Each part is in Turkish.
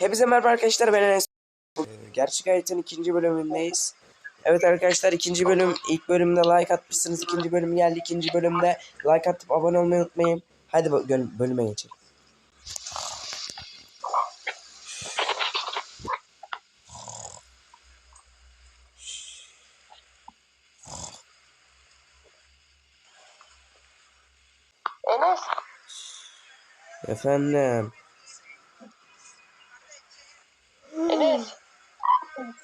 Hepinize merhaba arkadaşlar ben Enes. Ee, Gerçek hayatın ikinci bölümündeyiz. Evet arkadaşlar ikinci bölüm ilk bölümde like atmışsınız. ikinci bölüm geldi. ikinci bölümde like atıp abone olmayı unutmayın. Hadi bölüme geçelim. Enes, Efendim. Enes,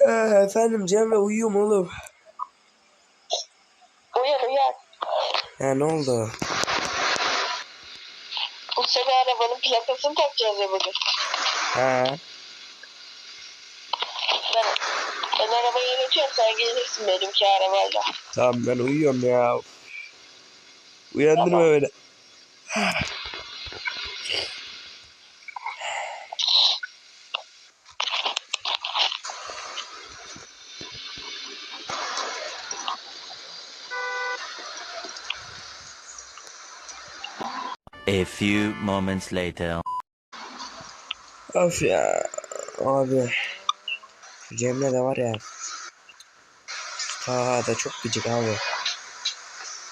Ee, efendim Cem ve uyuyorum oğlum. uyan uyan. Ha ne oldu? Bu sene arabanın plakasını takacağız ya bugün. Ha. Ben, ben arabayı yönetiyorum, sen gelirsin benimki arabayla. Tamam ben uyuyorum ya. Uyandırma Tamam. beni. A few moments later. Of ya. Abi. Cemre de var ya. Aa da çok gıcık abi.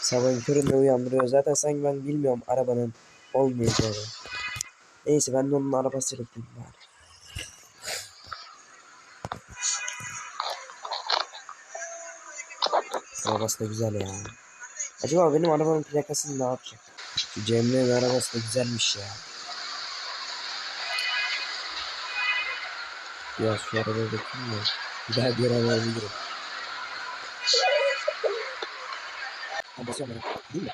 Sabahın köründe uyandırıyor. Zaten sanki ben bilmiyorum arabanın olmayacağını. Neyse ben de onun arabasıyla gideyim bari. Arabası da güzel ya. Acaba benim arabanın plakasını ne yapacak? Şu Cemre'nin arabası da güzelmiş ya. Biraz şu arabaya bakayım da. Bir daha bir arabaya bilirim. Ha basıyorum ben. Değil mi?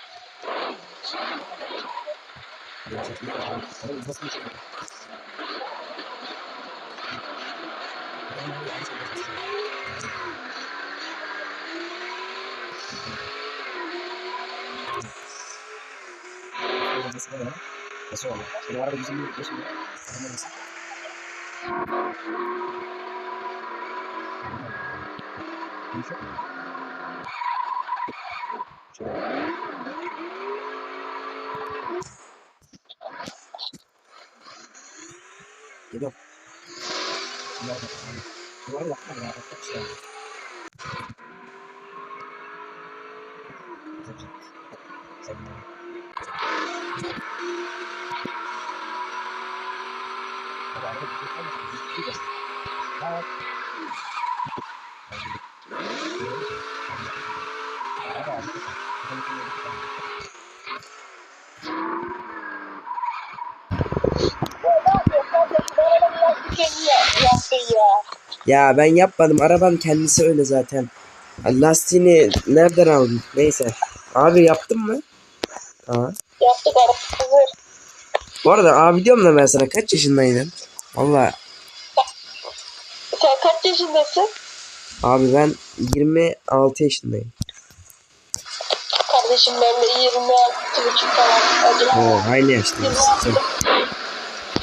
Hadi basıyorum. Nasıl oldu? Benim araba güzel bir şimdi. Araba nasıl? Yumuşak mı? Şöyle. Ya. Ben yapmadım. Arabanın kendisi öyle zaten. Lastiğini nereden aldın? Neyse. Abi yaptın mı? Tamam. Yaptık hazır. Bu arada abi diyorum da ben sana kaç yaşındaydın? Valla Sen kaç yaşındasın? abi ben 26 yaşındayım. Kardeşim ben de 26 buçuk falan. Acaba Oo aynı yaştayız. Sen-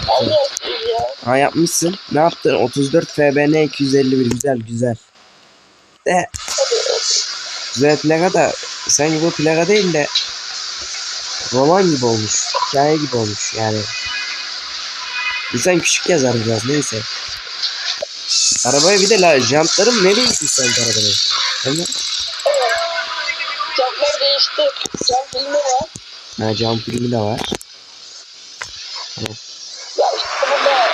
aynı yaşlıyız ya. Ha yapmışsın. Ne yaptın? 34 FBN 251 güzel güzel. De güzel plaka da sanki bu plaka değil de roman gibi olmuş. Hikaye gibi olmuş yani. İnsan küçük yazar biraz neyse. Arabaya bir de la jantlarım ne değişmiş sanki arabanın. Mi? Camlar değişti. Cam filmi var. Ha cam filmi de var. Ya işte burada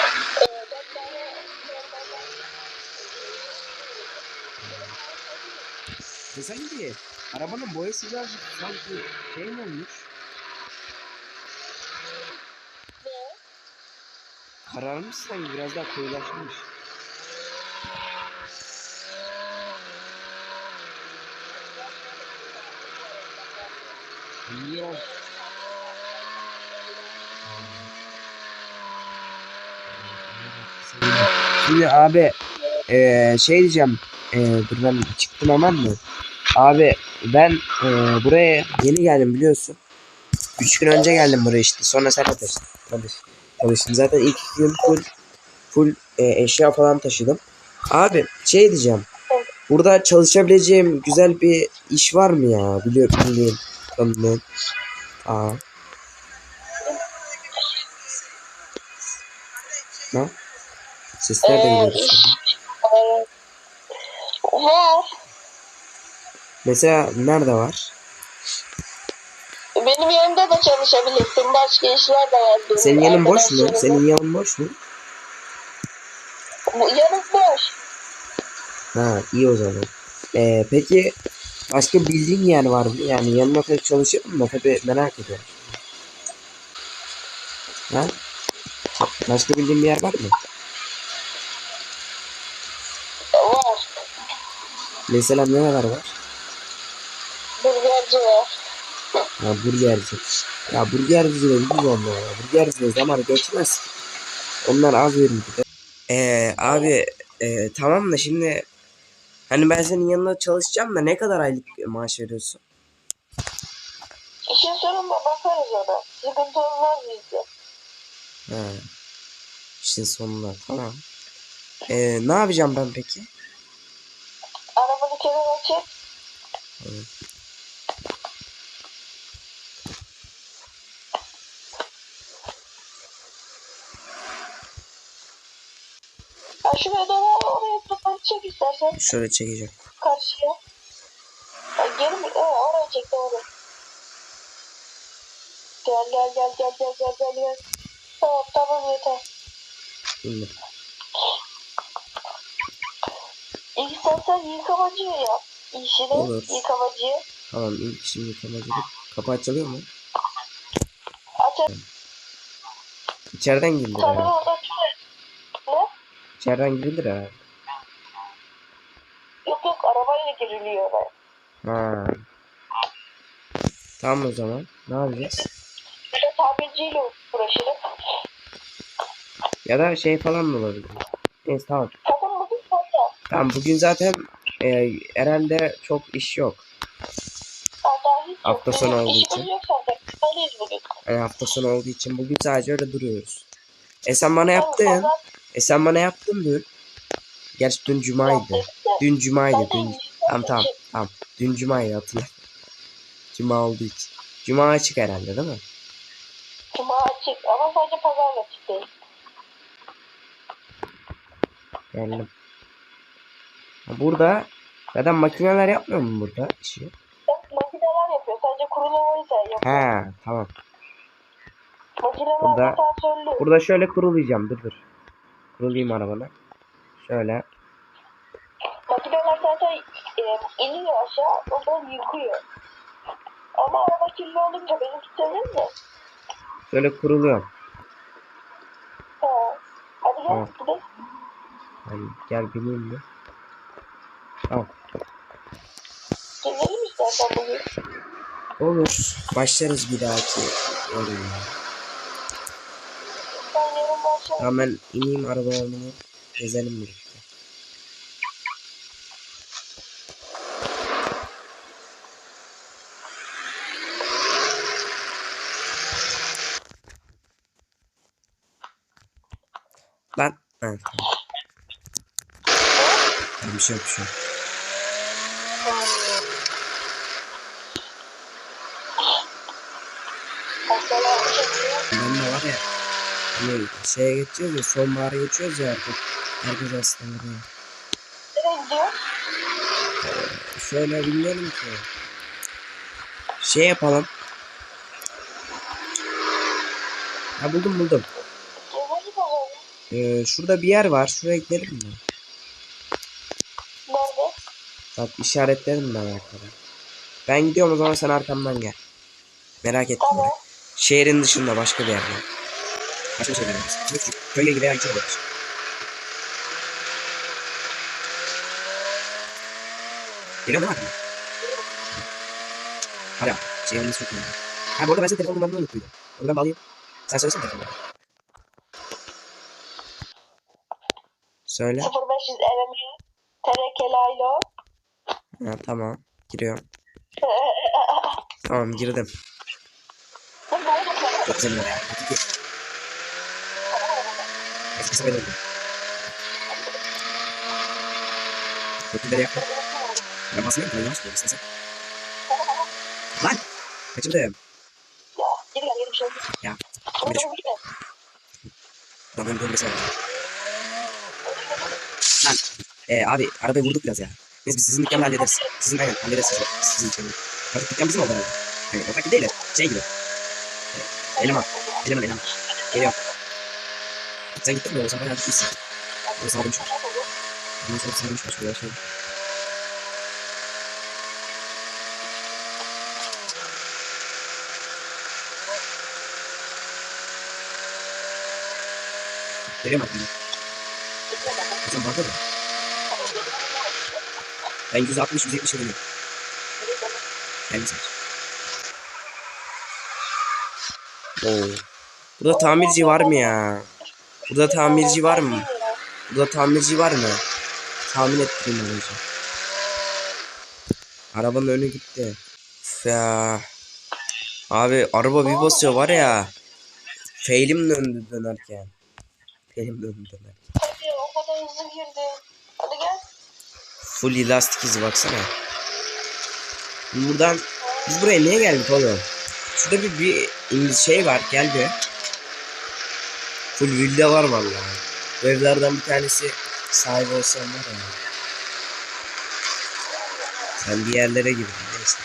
e, E arabanın boyası birazcık sanki şey mi olmuş? ne? Kararmış sanki biraz daha koyulaşmış. Bilmiyorum. Şimdi abi eee şey diyeceğim eee dur ben çıktım hemen mi? Abi ben eee, buraya yeni geldim biliyorsun. Üç gün önce geldim buraya işte sonra sen de taşıdın. Tanıştın zaten ilk iki gün full full eee, eşya falan taşıdım. Abi şey diyeceğim. Burada çalışabileceğim güzel bir iş var mı ya? Biliyor bildiğin tanıdığın. Aa. Ne? Sesler de Ee, geliyor. Ee, var. Mesela nerede var? Benim yanımda da çalışabilirsin. Başka işler de var. benim Senin yanın boş mu? arkadaşlarımın. Senin yanın boş mu? Bu- Yanım boş. Ha iyi o zaman. Ee, peki başka bildiğin yer var mı? Yani yanına pek çalışıyor mu? Tabii merak ediyorum. Ha? Başka bildiğin bir yer var mı? Var. Mesela neler var? Burgerci var. Ya burgerci. Ya burgerci de ucuz onlar ya. Burgerci de zaman geçmez. Onlar az verir bir de. Ee, abi e, tamam da şimdi hani ben senin yanında çalışacağım da ne kadar aylık maaş veriyorsun? İşin sonunda bakarız ona. Sıkıntı olmaz bizde. Ha. İşin sonunda tamam. Ee, ne yapacağım ben peki? Arabanı kenara çek. Ha şuraya da oraya tutup çek istersen Şöyle çekeceğim. karşıya. Ha, geri mi? Ha, oraya çek doğru. Gel gel gel gel gel gel gel gel. Tamam tamam yeter. Şimdi. İstersen yıkamacıyı yap. İşini Olur. yıkamacıyı. Tamam ilk şimdi yıkamacılık. Kapı açılıyor mu? Aç İçeriden girilir Sana herhalde. İçeriden girilir herhalde. Arabayla giriliyor oraya. Ha. Tamam o zaman. Ne yapacağız? Bir de tamirciyle uğraşırım. Ya da şey falan mı olabilir? Neyse tamam. Kadın bugün fazla. Tamam bugün zaten e, herhalde çok iş yok. Hafta sonu olduğu için. Yani hafta sonu olduğu için bugün sadece öyle duruyoruz. E sen bana Tamam, yaptın. E sen bana yaptın dün. Gerçi dün cumaydı. Da Dün cumaydı dün. Tamam tamam tamam. Dün cumaydı hatırla. Cuma olduğu için. Cuma açık herhalde değil mi? Cuma açık ama sadece pazar açık değil. Geldim. Burada zaten makineler yapmıyor mu burada işi? Makineler yapıyor. Sadece kurulamayı sen yapıyorsun. He tamam. Makineler Burada-. Burada şöyle kurulayacağım dur dur. Kurulayım arabana. Şöyle. Makineler zaten e, iniyor aşağı. Oradan yıkıyor. Ama araba kirli olunca benimki temiz de. Şöyle kuruluyorum. Ha. Hadi gel Tamam. gidelim. Hani gel bineyim mi? Tamam. Gezelim istersen bugün. Olur. Başlarız bir dahaki oyuna. Tamam ben ineyim arabalarımı gezelim birlikte. Lan. Evet, bir şey yok bir şey. Ben de var ya. Hani şeye geçiyoruz ya sonbahara geçiyoruz ya artık. Herkes. Nereye gidiyor? Şöyle bilmiyorum ki. Şey yapalım. Ha buldum buldum. Ee, şurada bir yer var. Şuraya gidelim mi? Nerede? Bak işaretledim ben arkada. Ben gidiyorum o zaman sen arkamdan gel. Merak etme. Tamam. Şehrin dışında başka bir yerde. Başka gibi ayıcı olacak. Geliyor mu? Hadi abi. Şey yanlış. Ha bu arada ben senin telefon numaranı unuttuydum. Onu ben bağlayayım. Sen söylesene telefon Söyle. 0500 LMI Terekelaylo. Ha, tamam. Giriyorum. Tamam girdim. Bu ne oldu? Çok güzel ya. Hadi gir. Eskisi benim. Kötüleri yapma. Ben basmıyorum. Ben koyayım istersen. Lan! Kaçırdım. Ya geri gel geri bir şey oldu. Ya. Ama Geri bu gitme. Lan ben var. Ee, abi arabayı vurduk biraz ya. Neyse biz sizin dükkanı hallederiz. Sizin aynen hallederiz sizin, sizin dükkanı. Artık dükkan bizim oldu herhalde. Yani ortak değil de şey gibi. Ee, eleman. Eleman eleman. Geliyor. Sen gittin mi? O zaman bayağı gitmişsin. O sana demiş. Ondan sonra sana demiş başka bir şey. Geliyor mu? Sen bakın. Ben 160 170 alıyorum. Geldi sen. Oo. Burada tamirci var mı ya? Burada tamirci var mı? Burada tamirci var mı? Tahmin ettireyim aracı. Arabanın önü gitti. Üf ya. Abi araba bir basıyor var ya. Failim döndü dönerken. Failim döndü dönerken. Hadi o kadar hızlı girdi. Hadi gel. Full elastik izi baksana. Buradan biz buraya niye geldik oğlum? Şurada bir, bir şey var gel bir. Full villa var vallahi. Evlerden bir tanesi sahibi olsam var ya. Sen bir yerlere girdin neyse.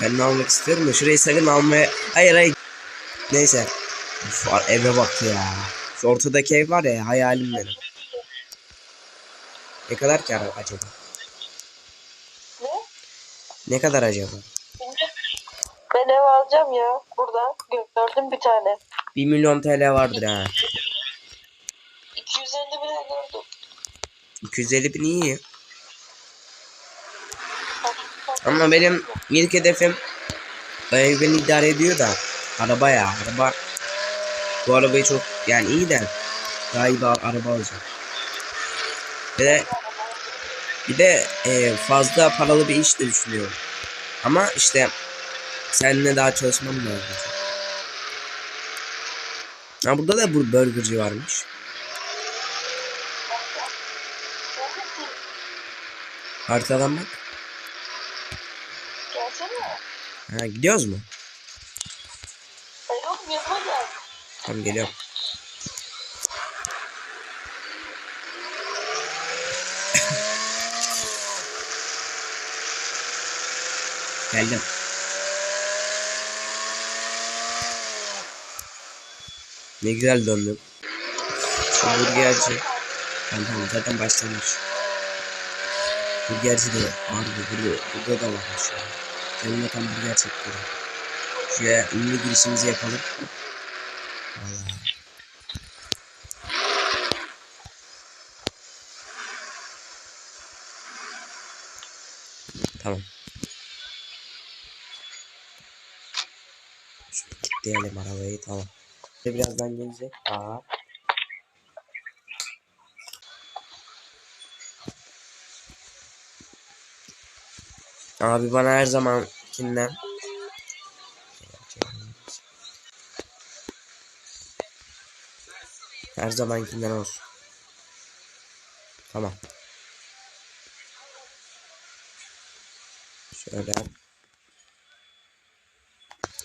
Ben de almak istiyorum da şurayı sakın almaya... Hayır hayır. Neyse. Uf, eve bak ya. Şu ortadaki ev var ya hayalim benim. Ne kadar ki acaba? Ne? Ne kadar acaba? Ben ev alacağım ya. Burada gördüm bir tane. 1 milyon TL vardır ha. 250 bile gördüm. 250 bin iyi. Ama benim ilk hedefim o ev beni idare ediyor da araba ya araba bu arabayı çok yani iyi de daha iyi bir araba alacağım. De bir de e, fazla paralı bir iş de düşünüyorum. Ama işte seninle daha çalışmam lazım. Ha burada da bu burgerci varmış. Haritadan bak. Ha gidiyoruz mu? Ay yok yanıma gel. Tamam geliyorum. Geldim. Ne güzel döndüm. Şu burgerci. Tamam tamam zaten başlamış. Burgerci de vardı burada, burada da varmış ya. Kendime tam burger çekiyorum. Şuraya ünlü girişimizi yapalım. Tamam. Şöyle kilitleyelim arabayı tamam. Ve birazdan gelecek. Aa. Abi bana her zamankinden Her zamankinden olsun. Tamam. Şöyle.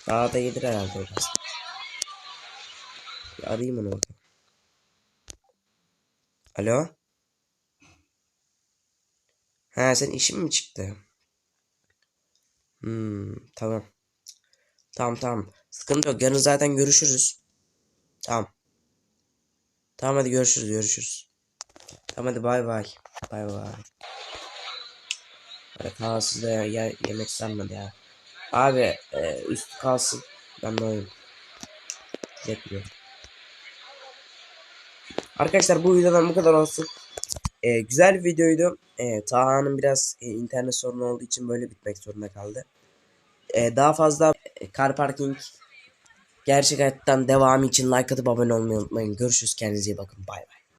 Daha da gelir herhalde biraz. Bir arayayım onu bakayım. Alo? Ha sen işin mi çıktı? Hmm, tamam. Tamam tamam. Sıkıntı yok. Yarın zaten görüşürüz. Tamam. Tamam hadi görüşürüz görüşürüz. Tamam hadi bay bay. Bay bay. Hadi kalsın da ya, yemek sanmadı ya. Abi e, üstü kalsın. Ben de oyum. Yetmiyor. Arkadaşlar bu videodan bu kadar olsun. E, güzel bir videoydu. E, Taha'nın biraz e, internet sorunu olduğu için böyle bitmek zorunda kaldı. E, daha fazla e, car parking gerçek hayattan devamı için like atıp abone olmayı unutmayın. Görüşürüz kendinize iyi bakın. Bay bay.